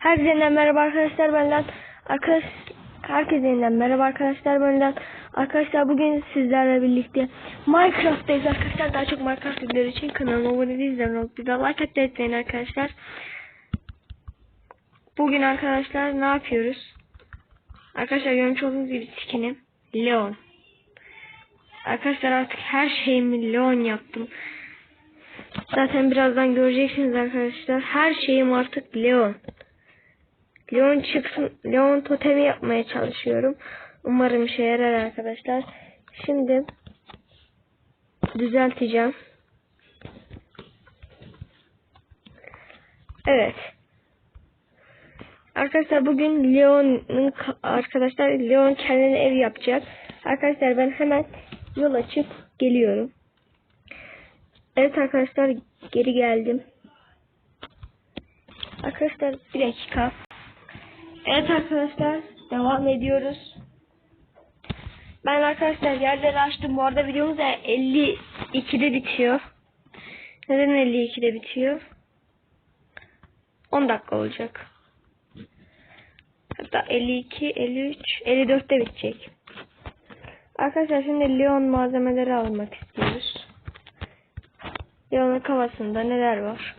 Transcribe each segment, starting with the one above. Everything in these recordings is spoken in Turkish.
Herkese yeniden merhaba arkadaşlar benden arkadaş herkese yeniden merhaba arkadaşlar benden arkadaşlar bugün sizlerle birlikte Minecraft'tayız arkadaşlar. Daha çok Minecraft videoları için kanalıma abone değilseniz bir de like atmayı unutmayın arkadaşlar. Bugün arkadaşlar ne yapıyoruz? Arkadaşlar görmüş olduğunuz gibi skinim Leon. Arkadaşlar artık her şeyimi Leon yaptım. Zaten birazdan göreceksiniz arkadaşlar. Her şeyim artık Leon. Leon çıksın. Leon totemi yapmaya çalışıyorum. Umarım işe yarar arkadaşlar. Şimdi düzelteceğim. Evet. Arkadaşlar bugün Leon'un arkadaşlar Leon kendine ev yapacak. Arkadaşlar ben hemen yol açıp geliyorum. Evet arkadaşlar geri geldim. Arkadaşlar bir dakika. Evet arkadaşlar devam ediyoruz. Ben arkadaşlar yerleri açtım. Bu arada videomuz da 52'de bitiyor. Neden 52'de bitiyor? 10 dakika olacak. Hatta 52, 53, 54'te bitecek. Arkadaşlar şimdi Leon malzemeleri almak istiyoruz. Leon'un kafasında neler var?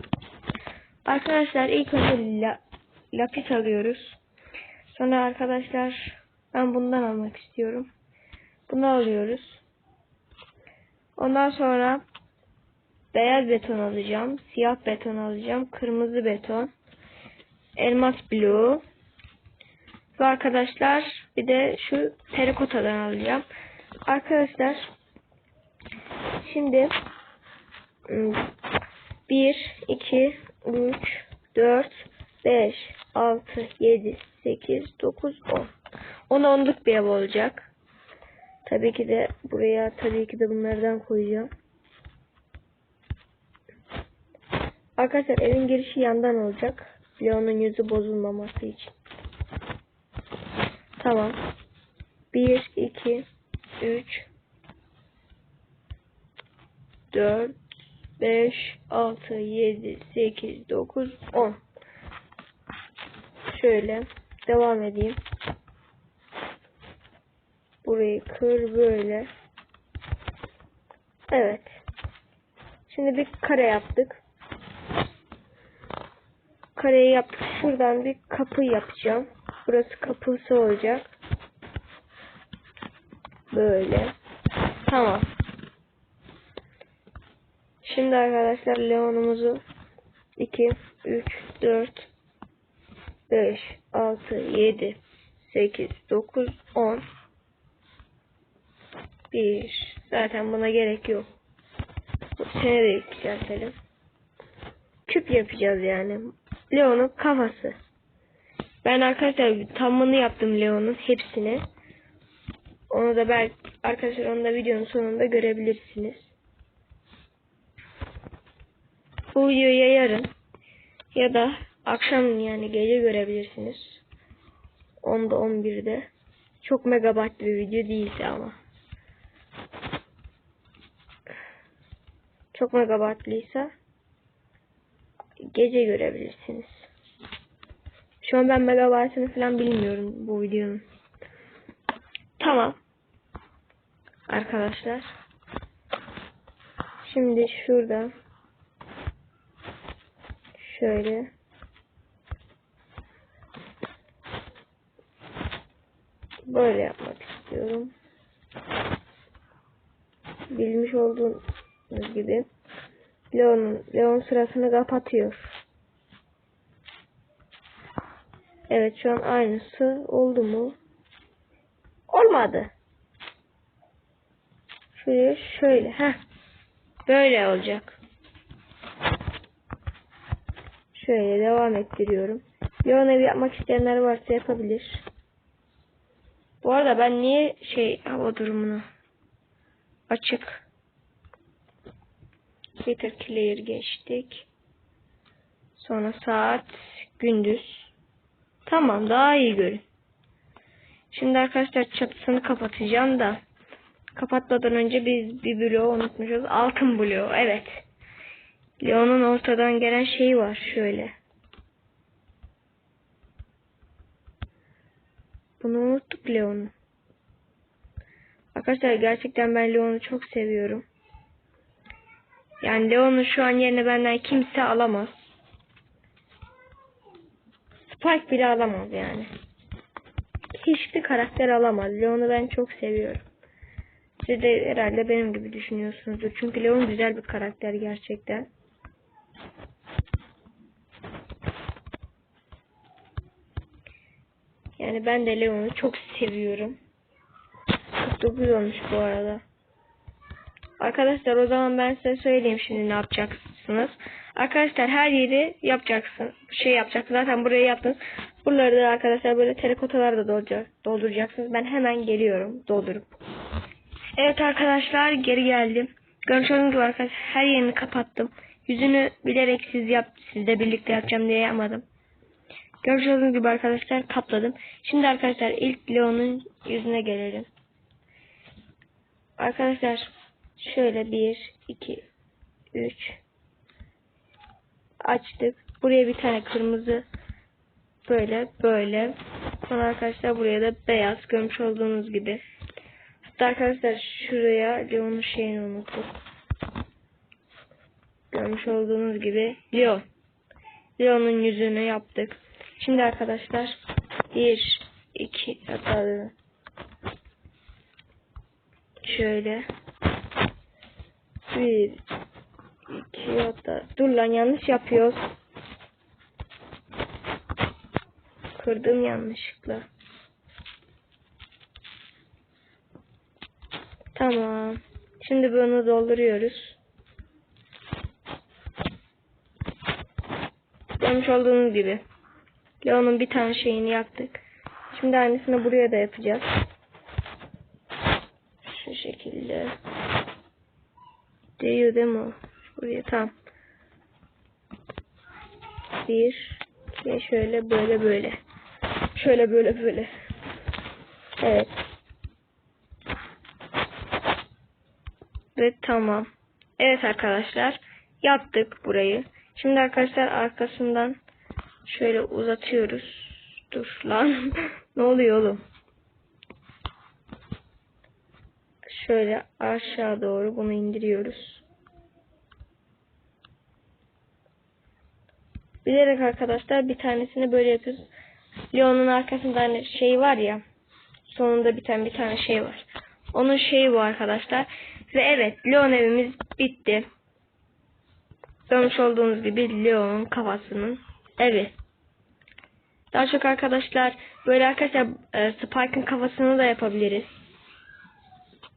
Arkadaşlar ilk önce la, lapis alıyoruz. Sonra arkadaşlar ben bundan almak istiyorum. Bunu alıyoruz. Ondan sonra beyaz beton alacağım. Siyah beton alacağım. Kırmızı beton. Elmas bloğu. Ve arkadaşlar bir de şu terikotadan alacağım. Arkadaşlar şimdi 1 2 3 4 5 6 7 8 9 10 10 onluk bir ev olacak. Tabii ki de buraya tabii ki de bunlardan koyacağım. Arkadaşlar evin girişi yandan olacak. Leon'un yüzü bozulmaması için. Tamam. 1 2 3 4 5, 6, 7, 8, 9, 10. Şöyle devam edeyim. Burayı kır böyle. Evet. Şimdi bir kare yaptık. Kareyi yaptık. Şuradan bir kapı yapacağım. Burası kapısı olacak. Böyle. Tamam. Şimdi arkadaşlar Leon'umuzu 2, 3, 4, 5, 6, 7, 8, 9, 10 1 Zaten buna gerek yok. Bu sene de yükseltelim. Küp yapacağız yani. Leon'un kafası. Ben arkadaşlar tamamını yaptım Leon'un hepsini. Onu da belki arkadaşlar onu da videonun sonunda görebilirsiniz. Bu videoyu yarın ya da akşam yani gece görebilirsiniz. 10'da 11'de. Çok megabayt bir video değilse ama. Çok megabaytlıysa gece görebilirsiniz. Şu an ben megabaytını falan bilmiyorum bu videonun. Tamam. Arkadaşlar. Şimdi şurada Şöyle. Böyle yapmak istiyorum. Bilmiş olduğunuz gibi Leon'un Leon sırasını kapatıyor. Evet şu an aynısı oldu mu? Olmadı. Şöyle şöyle. Heh. Böyle olacak. Şöyle devam ettiriyorum. Leon evi yapmak isteyenler varsa yapabilir. Bu arada ben niye şey hava durumunu açık clear geçtik. Sonra saat gündüz. Tamam daha iyi görün. Şimdi arkadaşlar çatısını kapatacağım da kapatmadan önce biz bir bloğu unutmuşuz. Altın bloğu evet. Leon'un ortadan gelen şeyi var şöyle. Bunu unuttuk Leon'u. Arkadaşlar gerçekten ben Leon'u çok seviyorum. Yani Leon'u şu an yerine benden kimse alamaz. Spike bile alamaz yani. Hiçbir karakter alamaz. Leon'u ben çok seviyorum. Siz de herhalde benim gibi düşünüyorsunuzdur. Çünkü Leon güzel bir karakter gerçekten. Yani ben de Leon'u çok seviyorum. 49 olmuş bu arada. Arkadaşlar o zaman ben size söyleyeyim şimdi ne yapacaksınız. Arkadaşlar her yeri yapacaksın. Şey yapacaksınız. Zaten burayı yaptınız. Buraları da arkadaşlar böyle terikotalar da dolduracak, dolduracaksınız. Ben hemen geliyorum doldurup. Evet arkadaşlar geri geldim. Görmüş olduğunuz gibi arkadaşlar her yerini kapattım. Yüzünü bilerek siz yap, sizle birlikte yapacağım diye yapmadım. Olduğunuz gibi arkadaşlar kapladım. Şimdi arkadaşlar ilk Leon'un yüzüne gelelim. Arkadaşlar şöyle 1, 2, 3 açtık. Buraya bir tane kırmızı böyle böyle. Sonra arkadaşlar buraya da beyaz görmüş olduğunuz gibi. Hatta arkadaşlar şuraya Leon'un şeyini unuttuk. Görmüş olduğunuz gibi Leon. Leon'un yüzünü yaptık. Şimdi arkadaşlar 1 2 hatta şöyle 1 2 hatta dur lan yanlış yapıyoruz. Kırdım yanlışlıkla. Tamam. Şimdi bunu dolduruyoruz. Görmüş olduğunuz gibi. Leon'un bir tane şeyini yaptık. Şimdi aynısını buraya da yapacağız. Şu şekilde. Değiyor değil mi? Buraya tam. Bir. Ve şöyle böyle böyle. Şöyle böyle böyle. Evet. Ve tamam. Evet arkadaşlar. Yaptık burayı. Şimdi arkadaşlar arkasından şöyle uzatıyoruz. Dur lan. ne oluyor oğlum? Şöyle aşağı doğru bunu indiriyoruz. Bilerek arkadaşlar bir tanesini böyle yapıyoruz. Leon'un arkasında hani şey var ya. Sonunda biten bir tane şey var. Onun şeyi bu arkadaşlar. Ve evet Leon evimiz bitti. Görmüş olduğunuz gibi Leon'un kafasının evi. Daha çok arkadaşlar böyle arkadaşlar e, Spike'ın kafasını da yapabiliriz.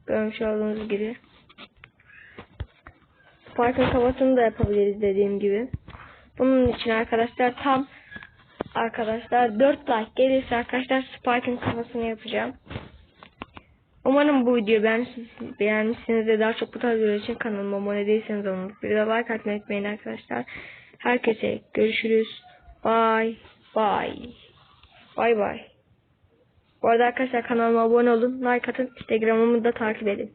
Görmüş olduğunuz gibi. Spike'ın kafasını da yapabiliriz dediğim gibi. Bunun için arkadaşlar tam arkadaşlar 4 like gelirse arkadaşlar Spike'ın kafasını yapacağım. Umarım bu videoyu beğenmişsiniz, beğenmişsiniz de daha çok bu tarz videolar için kanalıma abone değilseniz onu bir de like atmayı unutmayın arkadaşlar. Herkese görüşürüz. Bye bye. Bye bye. Bu arada arkadaşlar kanalıma abone olun, like atın, instagramımı da takip edin.